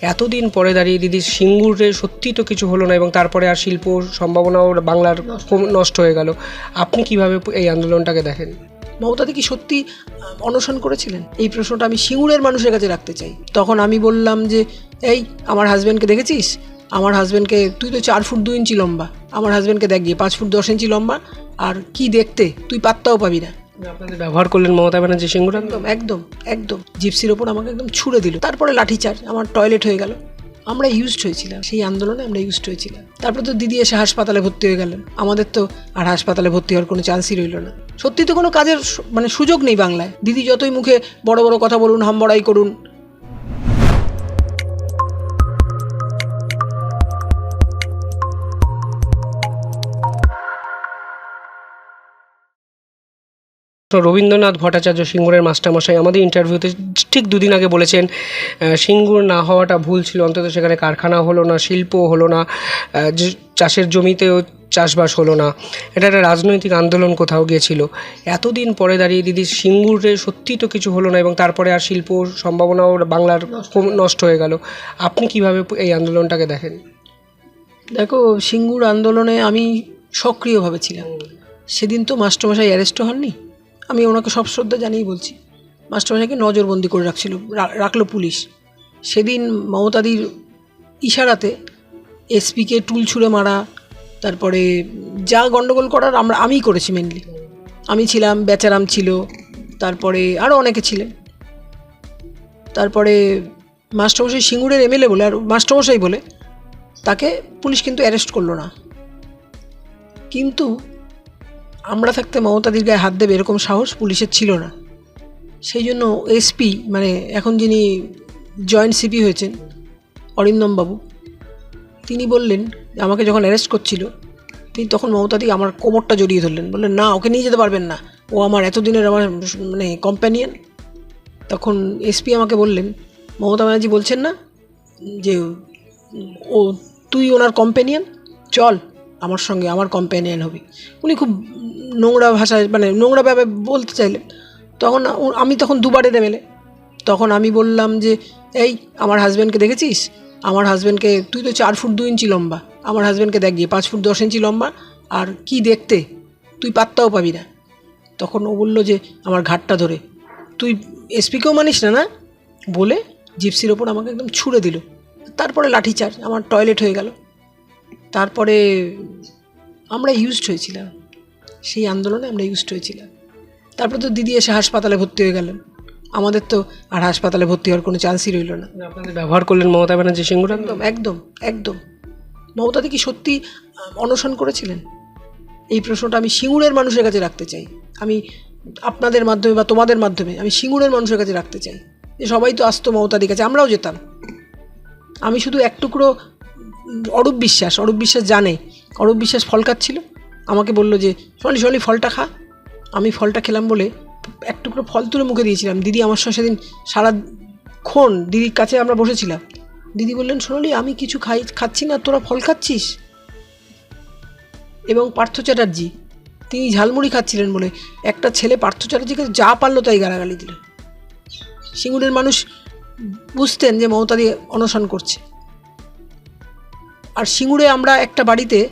এতদিন পরে দাঁড়িয়ে দিদি সিঙ্গুরে সত্যি তো কিছু হলো না এবং তারপরে আর শিল্প সম্ভাবনাও বাংলার নষ্ট হয়ে গেল। আপনি কীভাবে এই আন্দোলনটাকে দেখেন? মমতা মমতাদি কি সত্যি অনশন করেছিলেন? এই প্রশ্নটা আমি সিঙ্গুরের মানুষের কাছে রাখতে চাই। তখন আমি বললাম যে, এই, আমার হাজব্যান্ডকে দেখেছিস? আমার হাজব্যান্ডকে তুই তো চার ফুট দু ইঞ্চি লম্বা। আমার হাজব্যান্ডকে দেখ গিয়ে, পাঁচ ফুট দশ ইঞ্চি লম্বা। আর কি দেখতে? তুই পাত্তাও পাবি না। আপনাদের ব্যবহার করলেন মমতা ব্যানার্জি সিংহ একদম একদম একদম। জিপসির ওপর আমাকে একদম ছুড়ে দিল। তারপরে লাঠিচার্জ আমার টয়লেট হয়ে গেল। আমরা ইউজড হয়েছিলাম, সেই আন্দোলনে আমরা ইউজড হয়েছিলাম। তারপরে তো দিদি এসে হাসপাতালে ভর্তি হয়ে গেলেন। আমাদের তো আর হাসপাতালে ভর্তি হওয়ার কোনো চান্সই রইল না। সত্যি তো কোনো কাজের মানে সুযোগ নেই বাংলায়। দিদি যতই মুখে বড় বড় কথা বলুন, হামবড়াই করুন তো রবীন্দ্রনাথ ভট্টাচার্য সিঙ্গুরের মাস্টারমশাই আমাদের ইন্টারভিউতে ঠিক দুদিন আগে বলেছেন সিঙ্গুর না হওয়াটা ভুল ছিল অন্তত সেখানে কারখানা হলো না শিল্প হলো না চাষের জমিতেও চাষবাস হলো না। এটা একটা রাজনৈতিক আন্দোলন কোথাও গিয়েছিল। এতদিন পরে দাঁড়িয়ে দিদি সিঙ্গুরে সত্যি তো কিছু হলো না এবং তারপরে আর শিল্প সম্ভাবনাও বাংলার নষ্ট হয়ে গেল। আপনি কীভাবে এই আন্দোলনটাকে দেখেন? দেখো সিঙ্গুর আন্দোলনে আমি সক্রিয়ভাবে ছিলাম। সেদিন তো মাস্টারমশাই অ্যারেস্টও হননি। আমি ওনাকে সব শ্রদ্ধা জানিয়েই বলছি। মাস্টারমশাইকে নজরবন্দি করে রাখছিল রাখল পুলিশ। সেদিন মমতাদির ইশারাতে এসপিকে টুল ছুঁড়ে মারা, তারপরে যা গণ্ডগোল করার আমরা, আমিই করেছি মেনলি আমি ছিলাম, বেচারাম ছিল, তারপরে আরও অনেকে ছিলেন। তারপরে মাস্টারমশাই সিঙ্গুরের এমএলএ বলে, আর মাস্টারমশাই বলে, তাকে পুলিশ কিন্তু অ্যারেস্ট করল না। কিন্তু আমরা থাকতে মমতাদির গায়ে হাত দেবে এরকম সাহস পুলিশের ছিল না। সেই জন্য এসপি মানে এখন যিনি জয়েন্ট সিপি হয়েছেন, অরিন্দম বাবু, তিনি বললেন, আমাকে যখন অ্যারেস্ট করছিল, তিনি তখন মমতাদি আমার কোমরটা জড়িয়ে ধরলেন। বললেন, না, ওকে নিয়ে যেতে পারবেন না। ও আমার এতদিনের আমার মানে কম্প্যানিয়ন তখন এসপি আমাকে বললেন, মমতা ব্যানার্জি বলছেন না যে, ও, তুই ওনার কম্পেনিয়ন চল, আমার সঙ্গে আমার কম্পেনিয়ন হবি। উনি খুব নোংরা ভাষায় মানে নোংরা নোংরাভাবে বলতে চাইলেন তখন আমি তখন দুবারের এমএলএ তখন আমি বললাম যে, এই, আমার হাজব্যান্ডকে দেখেছিস? আমার হাজব্যান্ডকে তুই তো চার ফুট দু ইঞ্চি লম্বা। আমার হাজব্যান্ডকে দেখ গিয়ে, পাঁচ ফুট দশ ইঞ্চি লম্বা। আর কি দেখতে? তুই পাত্তাও পাবি না। তখন ও বলল যে, আমার ঘাটটা ধরে। তুই এসপিকেও মানিস না না? বলে জিপসির ওপর আমাকে একদম ছুড়ে দিল। তারপরে লাঠিচার্জ আমার টয়লেট হয়ে গেল। তারপরে আমরা ইউজড হয়েছিলাম। সেই আন্দোলনে আমরা ইউজড হয়েছিলাম। তারপরে তো দিদি এসে হাসপাতালে ভর্তি হয়ে গেলেন। আমাদের তো আর হাসপাতালে ভর্তি হওয়ার কোনো চান্সই রইল না। আপনাদের ব্যবহার করলেন মমতা ব্যানার্জি সিঙ্গুর? একদম একদম একদম। মমতাদি কি সত্যি অনশন করেছিলেন? এই প্রশ্নটা আমি সিঙ্গুরের মানুষের কাছে রাখতে চাই। আমি আপনাদের মাধ্যমে বা তোমাদের মাধ্যমে আমি সিঙ্গুরের মানুষের কাছে রাখতে চাই। যে সবাই তো আসতো মমতাদির কাছে আমরাও যেতাম। আমি শুধু এক টুকরো অরূপ বিশ্বাস অরূপ বিশ্বাস জানে। অরূপ বিশ্বাস ফল খাচ্ছিল আমাকে বলল যে সোনালি সোনালি ফলটা খা। আমি ফলটা খেলাম বলে এক টুকরো ফল তুলে মুখে দিয়েছিলাম। দিদি আমার সঙ্গে সেদিন সারাক্ষণ দিদির কাছে আমরা বসেছিলাম। দিদি বললেন সোনালি আমি কিছু খাই, খাচ্ছি না, তোরা ফল খাচ্ছিস? এবং পার্থ চ্যাটার্জি, তিনি ঝালমুড়ি খাচ্ছিলেন বলে একটা ছেলে পার্থ চ্যাটার্জিকে যা পারল তাই গালাগালি দিল সিঙ্গুরের মানুষ বুঝতেন যে মমতাদি অনশন করছে। আর সিঙ্গুরে আমরা একটা বাড়িতে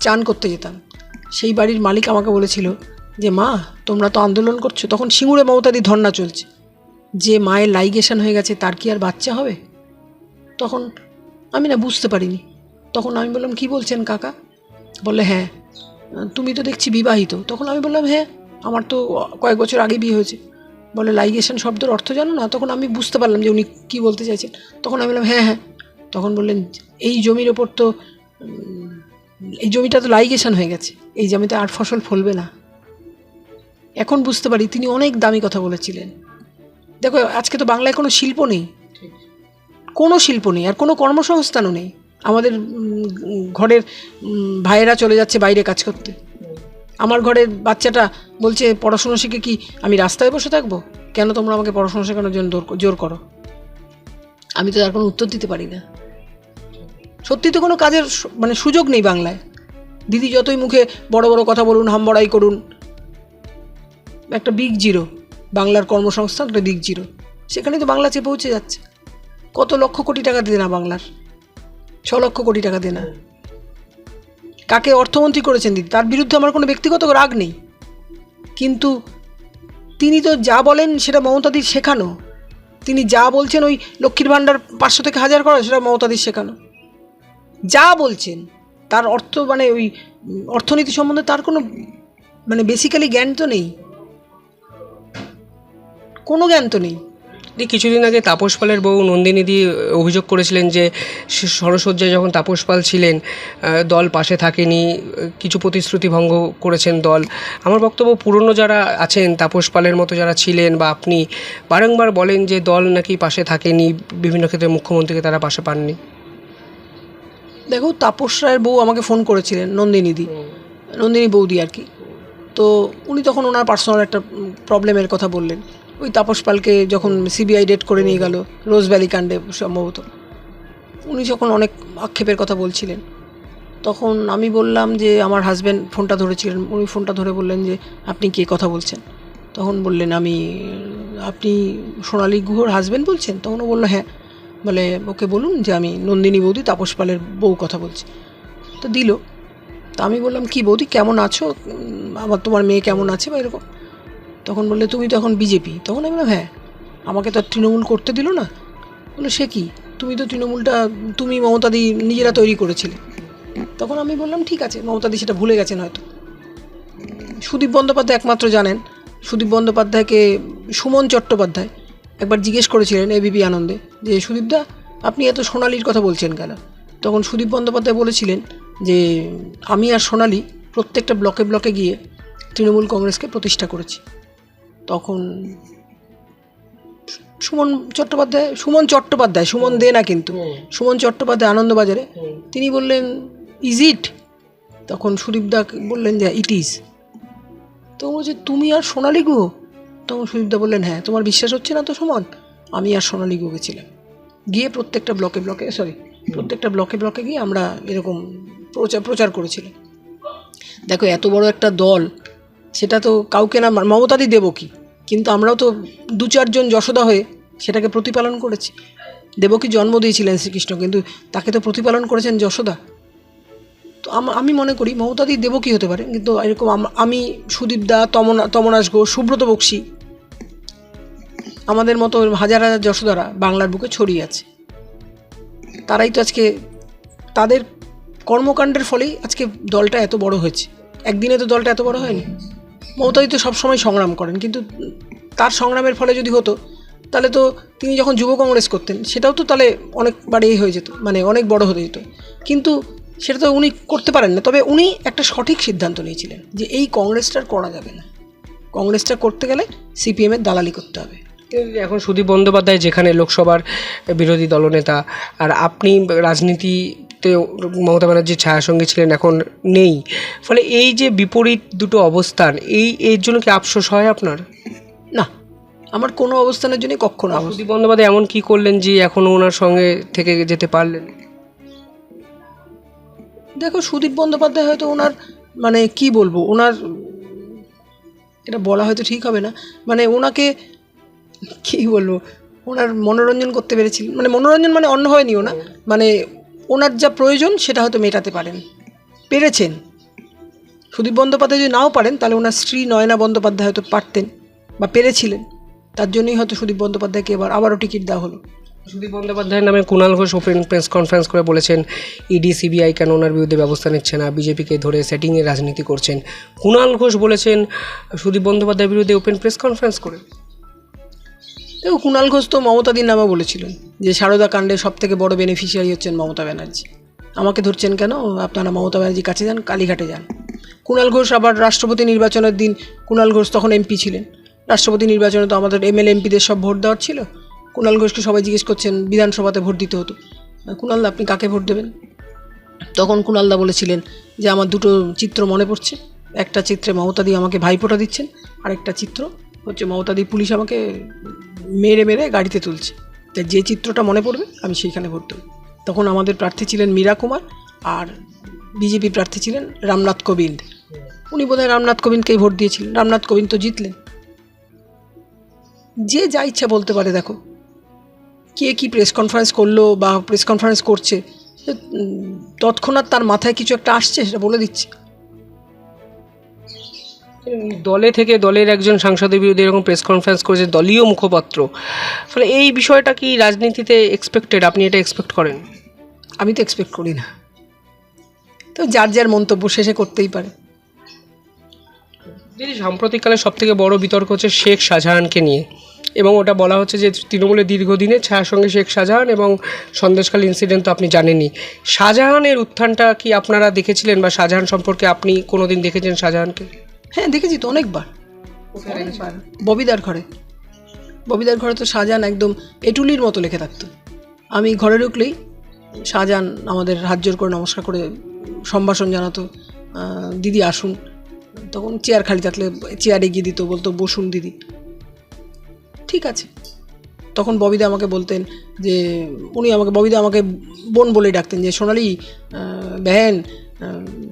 চান করতে যেতাম। সেই বাড়ির মালিক আমাকে বলেছিল যে, মা, তোমরা তো আন্দোলন করছ, তখন সিঙ্গুরে মমতাদি ধর্না চলছে। যে মায়ের লাইগেশন হয়ে গেছে, তার কি আর বাচ্চা হবে? তখন আমি না বুঝতে পারিনি। তখন আমি বললাম, কি বলছেন কাকা? বললে হ্যাঁ তুমি তো দেখছি বিবাহিত। তখন আমি বললাম হ্যাঁ আমার তো কয়েক বছর আগে বিয়ে হয়েছে। বলে লাইগেশন শব্দের অর্থ জানো না? তখন আমি বুঝতে পারলাম যে উনি কী বলতে চাইছেন। তখন আমি বললাম হ্যাঁ হ্যাঁ। তখন বললেন, এই জমির ওপর তো এই জমিটা তো লাইগেশন হয়ে গেছে। এই জমিতে আর ফসল ফলবে না। এখন বুঝতে পারি তিনি অনেক দামি কথা বলেছিলেন। দেখো, আজকে তো বাংলায় কোনো শিল্প নেই। কোনো শিল্প নেই, আর কোনো কর্মসংস্থানও নেই। আমাদের ঘরের ভাইয়েরা চলে যাচ্ছে বাইরে কাজ করতে। আমার ঘরের বাচ্চাটা বলছে, পড়াশুনো শিখে কি আমি রাস্তায় বসে থাকব? কেন তোমরা আমাকে পড়াশোনা শেখানোর জন্য জোর- করো? আমি তো তার কোনো উত্তর দিতে পারি না। সত্যি তো কোনো কাজের মানে সুযোগ নেই বাংলায়। দিদি যতই মুখে বড় বড় কথা বলুন হামবড়াই করুন, একটা বিগ জিরো বাংলার কর্মসংস্থান একটা বিগ জিরো সেখানে তো বাংলা চেয়ে পৌঁছে যাচ্ছে। কত লক্ষ কোটি টাকা দেনা বাংলার? ছ লক্ষ কোটি টাকা দেনা। কাকে অর্থমন্ত্রী করেছেন দিদি? তার বিরুদ্ধে আমার কোনো ব্যক্তিগত রাগ নেই। কিন্তু তিনি তো যা বলেন সেটা মমতাদির শেখানো। তিনি যা বলছেন ওই লক্ষ্মীর ভাণ্ডার পাঁচশো থেকে হাজার করা, সেটা মমতাদির শেখানো। যা বলছেন, তার অর্থ মানে ওই অর্থনীতি সম্বন্ধে তার কোনো মানে বেসিক্যালি জ্ঞান তো নেই। কোনো জ্ঞান তো নেই। কিছুদিন আগে তাপস পালের বউ নন্দিনী দি অভিযোগ করেছিলেন যে সরসজ্জায় যখন তাপস পাল ছিলেন দল পাশে থাকেনি, কিছু প্রতিশ্রুতি ভঙ্গ করেছেন দল। আমার বক্তব্য পুরনো যারা আছেন, তাপস পালের মতো যারা ছিলেন বা আপনি, বারংবার বলেন যে দল নাকি পাশে থাকেনি, বিভিন্ন ক্ষেত্রে মুখ্যমন্ত্রীকে তারা পাশে পাননি। দেখো তাপস রায়ের বউ আমাকে ফোন করেছিলেন নন্দিনীদি। নন্দিনী বৌদি আর কি। তো উনি তখন ওনার পার্সোনাল একটা প্রবলেমের কথা বললেন। ওই তাপস পালকে যখন সিবিআই ডেট করে নিয়ে গেল রোজ ভ্যালি কাণ্ডে সম্ভবত। উনি যখন অনেক আক্ষেপের কথা বলছিলেন তখন আমি বললাম যে আমার হাজব্যান্ড ফোনটা ধরেছিলেন উনি ফোনটা ধরে বললেন যে আপনি কে কথা বলছেন? তখন বললেন আমি আপনি সোনালী গুহর হাজব্যান্ড বলছেন? তখন ও বলল হ্যাঁ। বলে ওকে বলুন যে আমি নন্দিনী বৌদি তাপস পালের বউ কথা বলছি। তো দিল। তা আমি বললাম, কি বৌদি, কেমন আছো? আমার তোমার মেয়ে কেমন আছে বা এরকম? তখন বললে, তুমি তো এখন বিজেপি। তখন আমি বললাম হ্যাঁ আমাকে তো তৃণমূল করতে দিল না। বলল, সে কি? তুমি তো তৃণমূলটা, তুমি মমতাদি নিজেরা তৈরি করেছিলে। তখন আমি বললাম, ঠিক আছে মমতাদি সেটা ভুলে গেছেন হয়তো। সুদীপ বন্দ্যোপাধ্যায় একমাত্র জানেন। সুদীপ বন্দ্যোপাধ্যায়কে সুমন চট্টোপাধ্যায়। একবার জিজ্ঞেস করেছিলেন এবিপি আনন্দে যে সুদীপদা আপনি এত সোনালির কথা বলছেন কেন? তখন সুদীপ বন্দ্যোপাধ্যায় বলেছিলেন যে আমি আর সোনালি প্রত্যেকটা ব্লকে ব্লকে গিয়ে তৃণমূল কংগ্রেসকে প্রতিষ্ঠা করেছি। তখন সুমন চট্টোপাধ্যায় সুমন চট্টোপাধ্যায় সুমন দে না কিন্তু সুমন চট্টোপাধ্যায় আনন্দবাজারে তিনি বললেন ইজ ইট? তখন সুদীপদা বললেন যে ইট ইজ। তো বলছে তুমি আর সোনালি গুহ তখন সুদীপদা বললেন হ্যাঁ তোমার বিশ্বাস হচ্ছে না তো সমান? আমি আর সোনালি গুহ গেছিলাম গিয়ে প্রত্যেকটা ব্লকে ব্লকে সরি প্রত্যেকটা ব্লকে ব্লকে গিয়ে আমরা এরকম প্রচার প্রচার করেছিলাম। দেখো, এত বড় একটা দল, সেটা তো কাউকে না, মমতাদি দেব কি? কিন্তু আমরাও তো দু চারজন যশোদা হয়ে সেটাকে প্রতিপালন করেছি। দেবকী জন্ম দিয়েছিলেন শ্রীকৃষ্ণ, কিন্তু তাকে তো প্রতিপালন করেছেন যশোদা। তো আম- আমি মনে করি মমতাদি দেবকী হতে পারে? কিন্তু এরকম আমি সুদীপ দা, তমনা তমনাশ ঘোষ, সুব্রত বক্সি আমাদের মতো হাজার হাজার যশোদারা বাংলার বুকে ছড়িয়ে আছে। তারাই তো আজকে তাদের কর্মকাণ্ডের ফলেই আজকে দলটা এত বড় হয়েছে। একদিনে তো দলটা এত বড় হয়নি। মমতাদি তো সবসময় সংগ্রাম করেন, কিন্তু তার সংগ্রামের ফলে যদি হতো, তাহলে তো তিনি যখন যুব কংগ্রেস করতেন, সেটাও তো তাহলে অনেক বাড়িয়ে হয়ে যেত মানে অনেক বড় হতে যেত। কিন্তু সেটা তো উনি করতে পারেন না। তবে উনি একটা সঠিক সিদ্ধান্ত নিয়েছিলেন যে এই কংগ্রেসটার করা যাবে না। কংগ্রেসটা করতে গেলে সিপিএমের দালালি করতে হবে। এখন সুদীপ বন্দ্যোপাধ্যায় যেখানে লোকসভার বিরোধী দলনেতা আর আপনি রাজনীতিতে মমতা ব্যানার্জির ছায়াসঙ্গী ছিলেন এখন নেই। ফলে এই যে বিপরীত দুটো অবস্থান এই এর জন্য কি আফসোস হয় আপনার? না আমার কোনো অবস্থানের জন্য কখনো সুদীপ বন্দ্যোপাধ্যায় এমন কি করলেন যে এখনও ওনার সঙ্গে থেকে যেতে পারলেন? দেখো সুদীপ বন্দ্যোপাধ্যায় হয়তো ওনার মানে কি বলব ওনার এটা বলা হয়তো ঠিক হবে না। মানে ওনাকে কি বলব? ওনার মনোরঞ্জন করতে পেরেছিলেন মানে মনোরঞ্জন মানে অন্য হয়নি ওনা মানে ওনার যা প্রয়োজন সেটা হয়তো মেটাতে পারেন। পেরেছেন। সুদীপ বন্দ্যোপাধ্যায় যদি নাও পারেন, তাহলে ওনার স্ত্রী নয়না বন্দ্যোপাধ্যায় হয়তো পারতেন বা পেরেছিলেন। তার জন্যই হয়তো সুদীপ বন্দ্যোপাধ্যায়কে এবার আবারও টিকিট দেওয়া হলো। সুদীপ বন্দ্যোপাধ্যায়ের নামে Kunal Ghosh open press conference করে বলেছেন, ইডি, সিবিআই কেন ওনার বিরুদ্ধে ব্যবস্থা নিচ্ছে না? বিজেপিকে ধরে সেটিংয়ে রাজনীতি করছেন। কুণাল ঘোষ বলেছেন, সুদীপ বন্দ্যোপাধ্যায়ের বিরুদ্ধে ওপেন প্রেস কনফারেন্স করে। দেখো, কুণাল ঘোষ তো মমতাদির নামে বলেছিলেন যে সারদা কাণ্ডে সব থেকে বড় বেনিফিশিয়ারি হচ্ছেন মমতা ব্যানার্জি। আমাকে ধরছেন কেন? আপনারা মমতা ব্যানার্জির কাছে যান, কালীঘাটে যান। কুণাল ঘোষ আবার রাষ্ট্রপতি নির্বাচনের দিন, কুণাল ঘোষ তখন এমপি ছিলেন। রাষ্ট্রপতি নির্বাচনে তো আমাদের এমএলএ এমপিদের সব ভোট দেওয়ার ছিল। কুণাল ঘোষকে সবাই জিজ্ঞেস করছেন, বিধানসভাতে ভোট দিতে হতো। কুণালদা আপনি কাকে ভোট দেবেন? তখন কুণালদা বলেছিলেন যে আমার দুটো চিত্র মনে পড়ছে। একটা চিত্রে মমতাদি আমাকে ভাইফোঁটা দিচ্ছেন, আরেকটা চিত্র হচ্ছে মমতাদি পুলিশ আমাকে মেরে মেরে গাড়িতে তুলছে। তাই যে চিত্রটা মনে পড়বে, আমি সেইখানে ভোট দেবো তখন আমাদের প্রার্থী ছিলেন মীরা কুমার আর বিজেপি প্রার্থী ছিলেন রামনাথ কোবিন্দ। উনি বোধহয় রামনাথ কোবিন্দকেই ভোট দিয়েছিলেন। রামনাথ কোবিন্দ তো জিতলেন। যে যা ইচ্ছা বলতে পারে, দেখো। কে কি প্রেস কনফারেন্স করল বা প্রেস কনফারেন্স করছে তৎক্ষণাৎ তার মাথায় কিছু একটা আসছে, সেটা বলে দিচ্ছে। দলে থেকে দলের একজন সাংসদের বিরুদ্ধে এরকম প্রেস কনফারেন্স করেছে দলীয় মুখপাত্র। ফলে এই বিষয়টা কি রাজনীতিতে এক্সপেক্টেড আপনি এটা এক্সপেক্ট করেন? আমি তো এক্সপেক্ট করি না। তো যার যার মন্তব্য শেষে করতেই পারে। দিদি সাম্প্রতিককালে সব থেকে বড় বিতর্ক হচ্ছে শেখ শাহজাহানকে নিয়ে। এবং ওটা বলা হচ্ছে যে তৃণমূলের দীর্ঘদিনের ছায়ার সঙ্গে শেখ শাহজাহান এবং সন্দেশকাল ইনসিডেন্ট তো আপনি জানেনই। শাহজাহানের উত্থানটা কি আপনারা দেখেছিলেন বা শাহজাহান সম্পর্কে আপনি কোনোদিন দেখেছেন শাহজাহানকে? হ্যাঁ দেখেছি তো অনেকবার। ববিদার ঘরে। ববিদার ঘরে তো শাহজাহান একদম এটুলির মতো লেখে থাকতো। আমি ঘরে ঢুকলেই শাহজাহান আমাদের হাত জোর করে নমস্কার করে সম্ভাষণ জানাতো দিদি আসুন। তখন চেয়ার খালি থাকলে চেয়ার এগিয়ে দিত বলতো বসুন দিদি। ঠিক আছে। তখন ববিদা আমাকে বলতেন যে উনি আমাকে ববিদা আমাকে বোন বলে ডাকতেন যে সোনালি বেহেন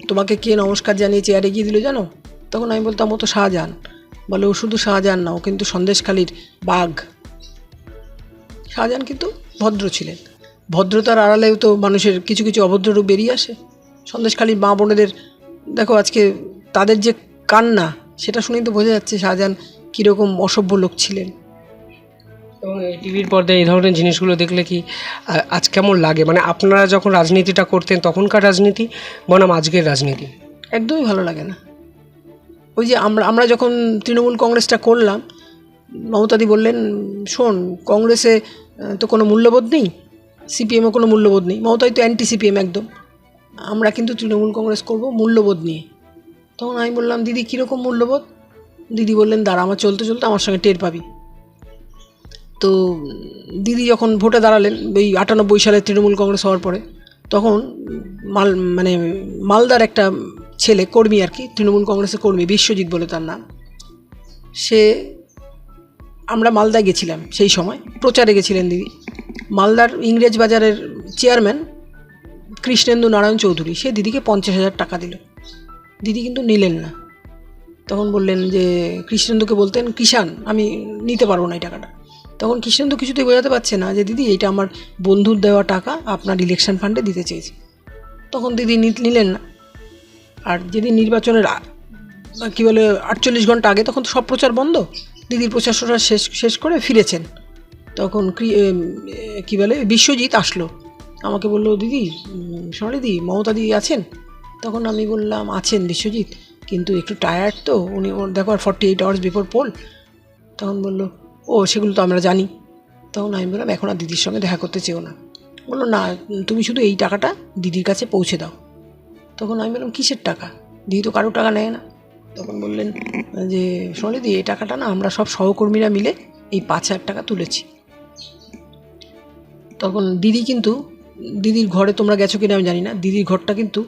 তোমাকে কে নমস্কার জানিয়ে চেয়ার এগিয়ে দিল জানো? তখন আমি বলতাম ও তো শাহজাহান। বলে ও শুধু শাহজাহান না ও কিন্তু সন্দেশখালীর বাঘ। শাহজাহান কিন্তু ভদ্র ছিলেন। ভদ্রতার আড়ালেও তো মানুষের কিছু কিছু অভদ্র রূপ বেরিয়ে আসে। সন্দেশখালীর মা বোনেদের দেখো আজকে তাদের যে কান্না সেটা শুনেই তো বোঝা যাচ্ছে শাহজাহান কীরকম অসভ্য লোক ছিলেন। এবং এই টিভির পর্দায় এই ধরনের জিনিসগুলো দেখলে কি আজ কেমন লাগে? মানে আপনারা যখন রাজনীতিটা করতেন তখনকার রাজনীতি বনাম আজকের রাজনীতি? একদমই ভালো লাগে না। ওই যে আমরা আমরা যখন তৃণমূল কংগ্রেসটা করলাম, মমতাদি বললেন, শোন, কংগ্রেসে তো কোনো মূল্যবোধ নেই সিপিএমও কোনো মূল্যবোধ নেই, মমতাদি তো অ্যান্টি সিপিএম একদম। আমরা কিন্তু তৃণমূল কংগ্রেস করব মূল্যবোধ নিয়ে। তখন আমি বললাম, দিদি, কীরকম মূল্যবোধ? দিদি বললেন, দাঁড়া, আমার চলতে চলতে আমার সঙ্গে টের পাবি। তো দিদি যখন ভোটে দাঁড়ালেন, ওই আটানব্বই সালে তৃণমূল কংগ্রেস হওয়ার পরে, তখন মাল মানে মালদার একটা ছেলে, কর্মী আর কি, তৃণমূল কংগ্রেসের কর্মী, বিশ্বজিৎ বলে তার নাম। সে, আমরা মালদায় গেছিলাম সেই সময়, প্রচারে গেছিলেন দিদি। মালদার ইংরেজ বাজারের চেয়ারম্যান কৃষ্ণেন্দু নারায়ণ চৌধুরী, সে দিদিকে পঞ্চাশ হাজার টাকা দিল। দিদি কিন্তু নিলেন না। তখন বললেন যে, কৃষ্ণেন্দুকে বলতেন কিষান আমি নিতে পারব না এই টাকাটা। তখন কৃষ্ণেন্দু কিছুতেই বোঝাতে পারছে না যে, দিদি, এটা আমার বন্ধুর দেওয়া টাকা, আপনার ইলেকশন ফান্ডে দিতে চেয়েছি। তখন দিদি নিলেন না। আর যেদিন নির্বাচনের কী বলে আটচল্লিশ ঘণ্টা আগে তখন তো সব প্রচার বন্ধ। দিদির প্রচার সচার শেষ শেষ করে ফিরেছেন। তখন কী বলে বিশ্বজিৎ আসলো। আমাকে বলল দিদি উম, সোনালি দি মমতা দিদি আছেন? তখন আমি বললাম আছেন বিশ্বজিৎ কিন্তু একটু টায়ার্ড তো। উনি দেখো আর forty eight hours before poll তখন বলল ও সেগুলো তো আমরা জানি। তখন আমি বললাম এখন আর দিদির সঙ্গে দেখা করতে চেও না। বলল না তুমি শুধু এই টাকাটা দিদির কাছে পৌঁছে দাও। তখন আমি বললাম, কিসের টাকা? দিদি তো কারও টাকা নেয় না। তখন বললেন যে সোনালি দি এই টাকাটা না আমরা সব সহকর্মীরা মিলে এই পাঁচ হাজার টাকা তুলেছি। তখন দিদি কিন্তু, দিদির ঘরে তোমরা গেছো কিনা আমি জানি না। দিদির ঘরটা কিন্তু,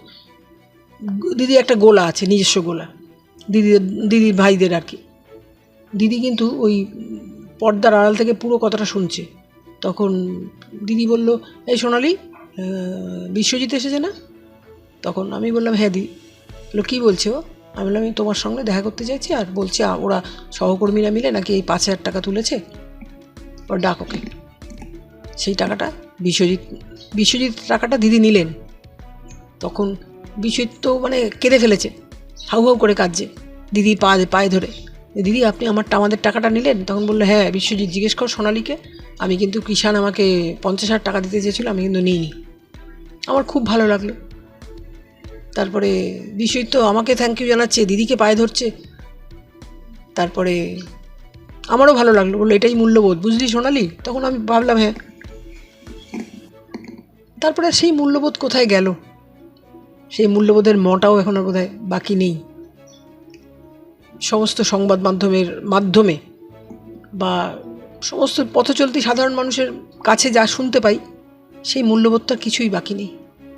দিদি একটা গোলা আছে, নিজস্ব গোলা। দিদি, দিদির ভাইদের আর কি। দিদি কিন্তু ওই পর্দার আড়াল থেকে পুরো কথাটা শুনছে। তখন দিদি বলল, এই সোনালি বিশ্বজিৎ এসেছে না? তখন আমি বললাম হ্যাঁ দিদি বলল, কী বলছে? আমি বললাম, আমি তোমার সঙ্গে দেখা করতে চাইছি আর বলছি ওরা সহকর্মীরা মিলে নাকি এই পাঁচ হাজার টাকা তুলেছে। ওর ডাক ওকে। সেই টাকাটা বিশ্বজিৎ বিশ্বজিৎ টাকাটা দিদি নিলেন। তখন বিশ্বজিৎ তো মানে কেঁদে ফেলেছে, হাউ হাউ করে কাঁদছে, দিদি পা, পায়ে ধরে। দিদি, আপনি আমার আমাদের টাকাটা নিলেন? তখন বলল হ্যাঁ বিশ্বজিৎ জিজ্ঞেস কর সোনালিকে, আমি কিন্তু কিষান আমাকে পঞ্চাশ হাজার টাকা দিতে চেয়েছিল, আমি কিন্তু নিইনি। আমার খুব ভালো লাগল। তারপরে বিষয় তো আমাকে থ্যাংক ইউ জানাচ্ছে, দিদিকে পায়ে ধরছে। তারপরে আমারও ভালো লাগল, বলল এটাই মূল্যবোধ, বুঝলি সোনালি? তখন আমি ভাবলাম হ্যাঁ। তারপরে সেই মূল্যবোধ কোথায় গেল? সেই মূল্যবোধের মটাও এখন আর কোথায় বাকি নেই। সমস্ত সংবাদ মাধ্যমের মাধ্যমে বা সমস্ত পথচলতি সাধারণ মানুষের কাছে যা শুনতে পাই, সেই মূল্যবোধটা কিছুই বাকি নেই।